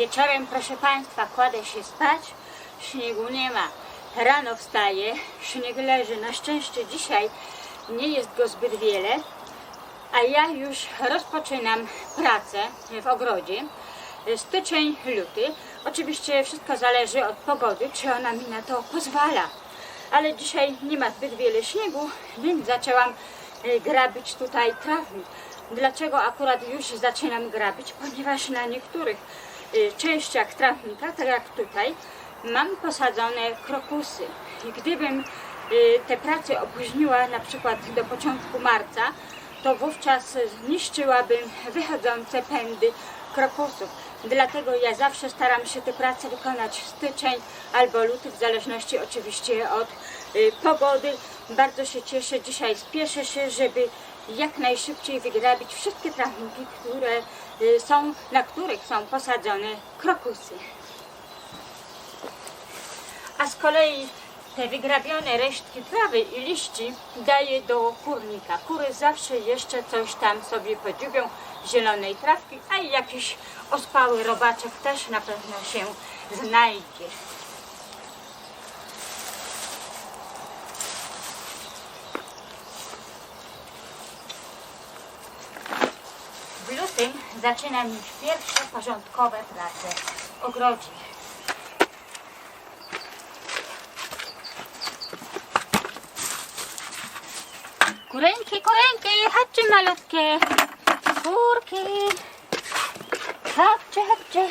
Wieczorem, proszę Państwa, kładę się spać, śniegu nie ma. Rano wstaję, śnieg leży. Na szczęście dzisiaj nie jest go zbyt wiele, a ja już rozpoczynam pracę w ogrodzie. Styczeń, luty. Oczywiście wszystko zależy od pogody, czy ona mi na to pozwala. Ale dzisiaj nie ma zbyt wiele śniegu, więc zaczęłam e, grabić tutaj trawnik. Dlaczego akurat już zaczynam grabić? Ponieważ na niektórych częściach trawnika, tak jak tutaj, mam posadzone krokusy. I gdybym e, te prace opóźniła na przykład do początku marca, to wówczas zniszczyłabym wychodzące pędy krokusów. Dlatego ja zawsze staram się te prace wykonać w styczeń albo luty, w zależności oczywiście od y, pogody. Bardzo się cieszę, dzisiaj spieszę się, żeby jak najszybciej wygrabić wszystkie trawniki, które y, są, na których są posadzone krokusy. A z kolei te wygrabione resztki trawy i liści daję do kurnika. Kury zawsze jeszcze coś tam sobie podziubią zielonej trawki, a i jakiś ospały robaczek też na pewno się znajdzie. W lutym zaczynam już pierwsze porządkowe prace w ogrodzie. Kureńki, kureńki, chodźcie malutkie. Kurki. Chodźcie, chodźcie.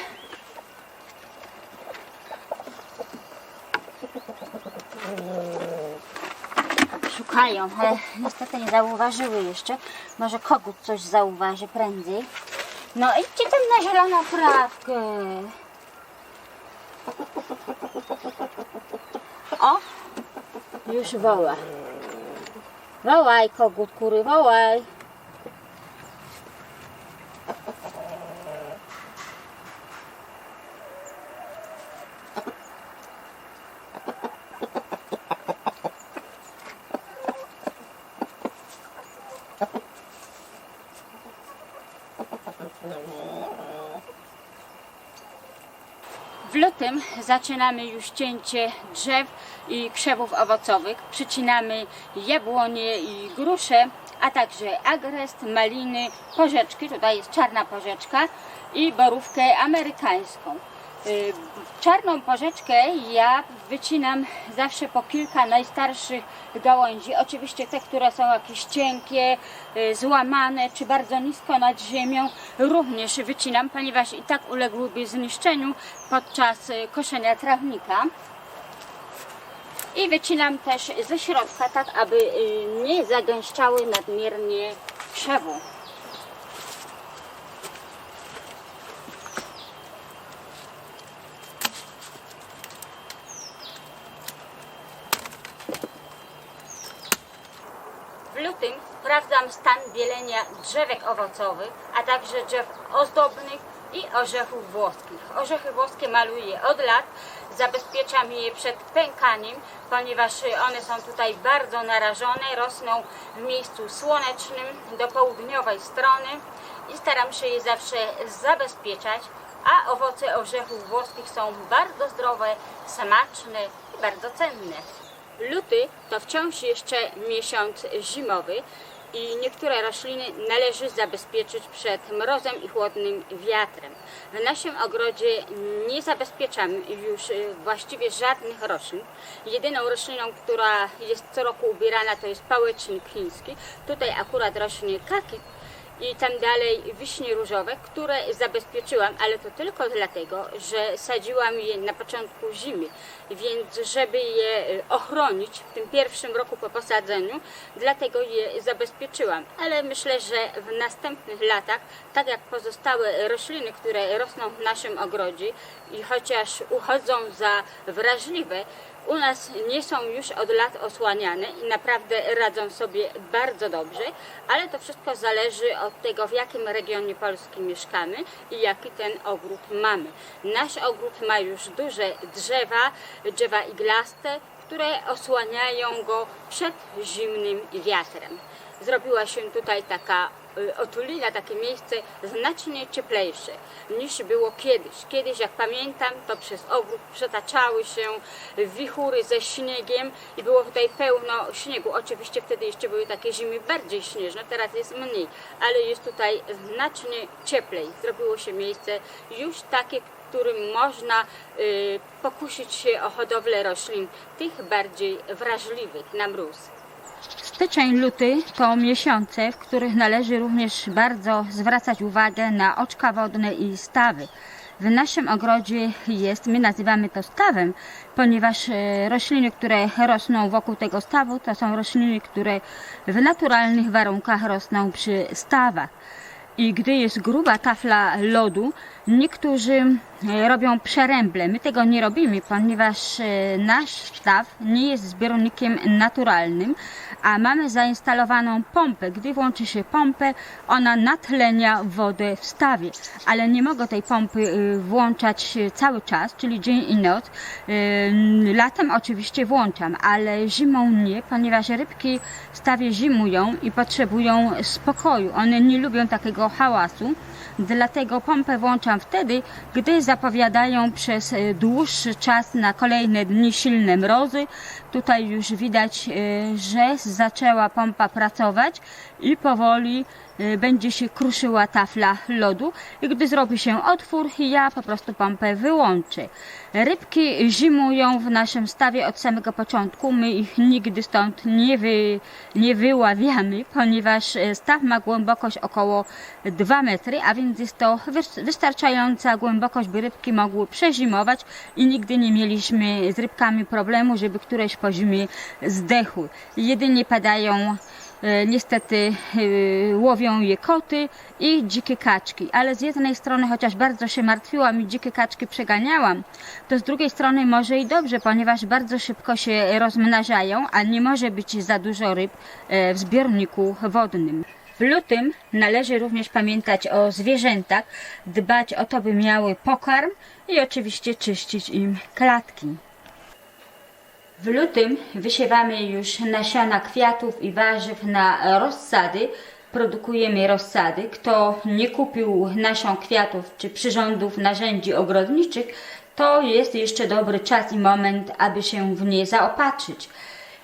Szukają, ale niestety nie zauważyły jeszcze. Może kogut coś zauważy prędzej. No idźcie tam na zieloną trawkę. O, już woła. Wołaj, kogut kury, wołaj. W lutym zaczynamy już cięcie drzew i krzewów owocowych. Przycinamy jabłonie i grusze, a także agrest, maliny, porzeczki. Tutaj jest czarna porzeczka i borówkę amerykańską. Y, Czarną porzeczkę ja wycinam zawsze po kilka najstarszych gałęzi. Oczywiście te, które są jakieś cienkie, y, złamane czy bardzo nisko nad ziemią również wycinam, ponieważ i tak uległyby zniszczeniu podczas y, koszenia trawnika. I wycinam też ze środka, tak aby nie zagęszczały nadmiernie krzewu. W lutym sprawdzam stan bielenia drzewek owocowych, a także drzew ozdobnych i orzechów włoskich. Orzechy włoskie maluję od lat, zabezpieczam je przed pękaniem, ponieważ one są tutaj bardzo narażone, rosną w miejscu słonecznym do południowej strony i staram się je zawsze zabezpieczać, a owoce orzechów włoskich są bardzo zdrowe, smaczne i bardzo cenne. Luty to wciąż jeszcze miesiąc zimowy i niektóre rośliny należy zabezpieczyć przed mrozem i chłodnym wiatrem. W naszym ogrodzie nie zabezpieczam już y, właściwie żadnych roślin. Jedyną rośliną, która jest co roku ubierana to jest pałecznik chiński. Tutaj akurat rośnie kaki i tam dalej wiśnie różowe, które zabezpieczyłam, ale to tylko dlatego, że sadziłam je na początku zimy, więc żeby je y, ochronić w tym pierwszym roku po posadzeniu, dlatego je zabezpieczyłam. Ale myślę, że w następnych latach, tak jak pozostałe rośliny, które rosną w naszym ogrodzie i chociaż uchodzą za wrażliwe, u nas nie są już od lat osłaniane i naprawdę radzą sobie bardzo dobrze, ale to wszystko zależy od tego, w jakim regionie Polski mieszkamy i jaki ten ogród mamy. Nasz ogród ma już duże drzewa, drzewa iglaste, które osłaniają go przed zimnym wiatrem. Zrobiła się tutaj taka y, otulina, takie miejsce znacznie cieplejsze niż było kiedyś. Kiedyś, jak pamiętam, to przez ogród przetaczały się wichury ze śniegiem i było tutaj pełno śniegu. Oczywiście wtedy jeszcze były takie zimy bardziej śnieżne, teraz jest mniej, ale jest tutaj znacznie cieplej. Zrobiło się miejsce już takie, w którym można y, pokusić się o hodowlę roślin, tych bardziej wrażliwych na mróz. Styczeń, luty to miesiące, w których należy również bardzo zwracać uwagę na oczka wodne i stawy. W naszym ogrodzie jest, my nazywamy to stawem, ponieważ e, rośliny, które rosną wokół tego stawu, to są rośliny, które w naturalnych warunkach rosną przy stawach. I gdy jest gruba tafla lodu, niektórzy e, robią przeręble. My tego nie robimy, ponieważ e, nasz staw nie jest zbiornikiem naturalnym, a mamy zainstalowaną pompę. Gdy włączy się pompę, ona natlenia wodę w stawie, ale nie mogę tej pompy e, włączać cały czas, czyli dzień i noc. Latem oczywiście włączam, ale zimą nie, ponieważ rybki w stawie zimują i potrzebują spokoju. One nie lubią takiego hałasu. Dlatego pompę włączam wtedy, gdy zapowiadają przez e, dłuższy czas na kolejne dni silne mrozy. Tutaj już widać, e, że zaczęła pompa pracować i powoli e, będzie się kruszyła tafla lodu i gdy zrobi się otwór, ja po prostu pompę wyłączę. Rybki zimują w naszym stawie od samego początku. My ich nigdy stąd nie, wy, nie wyławiamy, ponieważ e, staw ma głębokość około 2 metry, a więc jest to wys- wystarczająca głębokość, by rybki mogły przezimować i nigdy nie mieliśmy z rybkami problemu, żeby któreś po zimie zdechły. Jedynie padają E, Niestety e, łowią je koty i dzikie kaczki, ale z jednej strony, chociaż bardzo się martwiłam i dzikie kaczki przeganiałam, to z drugiej strony może i dobrze, ponieważ bardzo szybko się rozmnażają, a nie może być za dużo ryb e, w zbiorniku wodnym. W lutym należy również pamiętać o zwierzętach, dbać o to, by miały pokarm i oczywiście czyścić im klatki. W lutym wysiewamy już nasiona kwiatów i warzyw na rozsady. Produkujemy rozsady. Kto nie kupił nasion kwiatów czy przyrządów narzędzi ogrodniczych, to jest jeszcze dobry czas i moment, aby się w nie zaopatrzyć.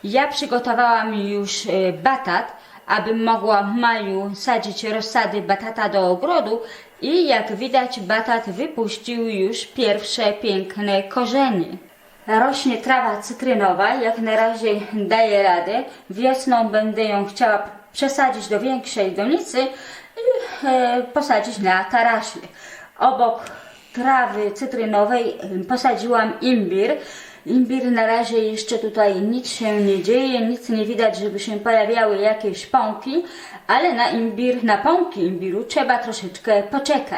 Ja przygotowałam już e, batat, abym mogła w maju sadzić rozsady batata do ogrodu i jak widać batat wypuścił już pierwsze piękne korzenie. Rośnie trawa cytrynowa, jak na razie daje radę. Wiosną będę ją chciała przesadzić do większej donicy i e, posadzić na tarasie. Obok trawy cytrynowej posadziłam imbir. Imbir na razie jeszcze tutaj nic się nie dzieje, nic nie widać, żeby się pojawiały jakieś pąki, ale na imbir, na pąki imbiru trzeba troszeczkę poczekać.